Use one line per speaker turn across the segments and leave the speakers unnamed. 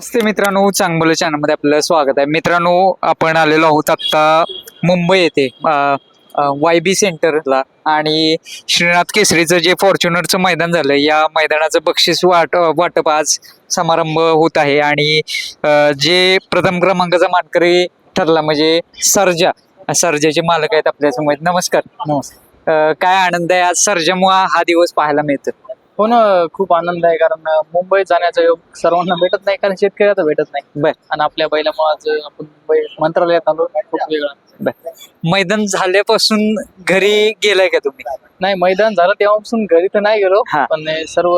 नमस्ते मित्रांनो चांगलं चॅनलमध्ये आपलं स्वागत आहे. मित्रांनो आपण आलेलो आहोत आत्ता मुंबई येथे वाय बी सेंटरला आणि श्रीनाथ केसरीचं जे फॉर्च्युनरचं मैदान झालं या मैदानाचं बक्षीस वाट वाटप आज समारंभ होत आहे. आणि जे प्रथम क्रमांकाचा मानकरी ठरला म्हणजे सर्जा. सर्जाचे मालक आहेत आपल्यासमोर. नमस्कार.
नमस्कार.
काय आनंद आहे आज सर्जामुळं हा दिवस पाहायला मिळतो
हो ना खूप आनंद आहे कारण अं, मुंबईत जाण्याचा योग सर्वांना भेटत नाही कारण शेतकऱ्याला भेटत नाही.
बर.
आणि आपल्या बैलामुळे आज आपण मुंबई मंत्रालयात आलो खूप वेगळा
मैदान झाल्यापासून घरी गेलाय का तुम्ही?
नाही मैदान झालं तेव्हापासून घरी तर नाही गेलो
हा.
पण हे सर्व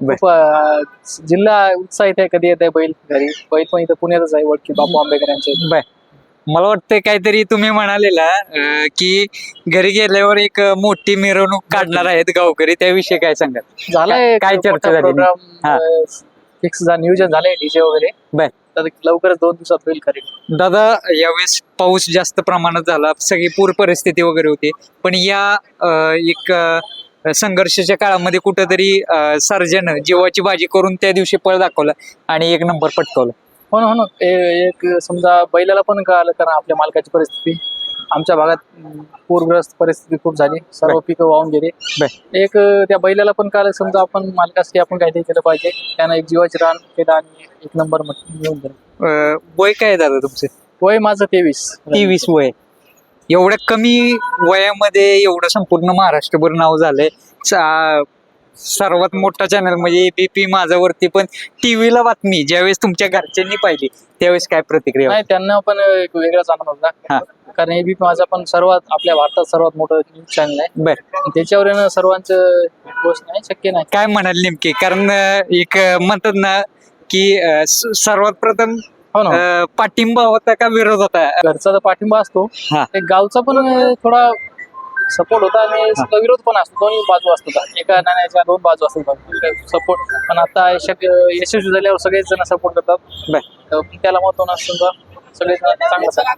खूप अं, जिल्हा उत्साहित आहे कधी येत आहे बैल घरी. बैल पण इथं पुण्यातच आहे वडकी बापू इथं.
बर. मला वाटतं काहीतरी तुम्ही म्हणालेला अं, की घरी गेल्यावर एक मोठी मिरवणूक काढणार आहेत गावकरी. त्याविषयी काय सांगाल?
झालंय
काय चर्चा झाली? हा.
प्रोग्राम फिक्स नियोजन झालंय डीजे वगैरे.
बर.
तर लवकरच दोन दिवसात होईल खरी.
दादा यावेळेस पाऊस जास्त प्रमाणात झाला. सगळी पूर परिस्थिती वगैरे होती. पण या अं, एक अं, संघर्षाच्या काळामध्ये कुठंतरी सर्जन जीवाची बाजी करून त्या दिवशी पळ दाखवला आणि एक नंबर पटकावला.
हो ना हो ना. ए- एक समजा बैलाला पण कळालं कारण आपल्या मालकाची परिस्थिती. आमच्या भागात पूरग्रस्त परिस्थिती खूप झाली. सर्व पिकं वाहून गेले. एक त्या बैलाला पण कळालं समजा आपण मालकासाठी आपण काहीतरी केलं पाहिजे. त्यानं एक जीवाची रान केलं आणि एक नंबर घेऊन गेलं.
वय काय आहे दादा तुमचं?
वय माझं तेवीस.
तेवीस वय. एवढ्या कमी वयामध्ये एवढं संपूर्ण महाराष्ट्रभर नाव झालंय. सर्वात मोठा चॅनल म्हणजे एबीपी माझ्यावरती पण टीव्हीला बातमी ज्यावेळेस तुमच्या घरच्यांनी पाहिली त्यावेळेस काय प्रतिक्रिया
नाही त्यांना पण एक वेगळाच आनंद
हा.
होता कारण एबी माझा पण सर्वात आपल्या भारतात सर्वात मोठं न्यूज चॅनल आहे.
बर.
त्याच्यावर येणं सर्वांचं गोष्ट नाही शक्य नाही.
काय म्हणाल नेमके? कारण अं, एक अं, म्हणतात ना की अं, स- सर्वात प्रथम
हो ना.
अं, पाठिंबा होता का विरोध होता?
घरचा तर पाठिंबा असतो.
हा.
गावचा पण अं, थोडा सपोर्ट होता आणि विरोध पण असतो. दोन्ही बाजू असतात. एका नाण्याच्या दोन बाजू असतात. सपोर्ट पण आता यशस्वी झाल्यावर सगळेच जण सपोर्ट करतात. त्याला महत्त्व नसतं सगळे चांगलं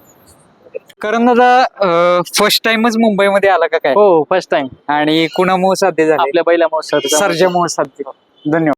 कारण दादा फर्स्ट टाइमच मुंबईमध्ये आला का काय?
हो फर्स्ट टाइम
आणि कुणामुळे साध्य झाले?
आपल्या बैलामुळे सर
सर्जामुळे साध्य. धन्यवाद.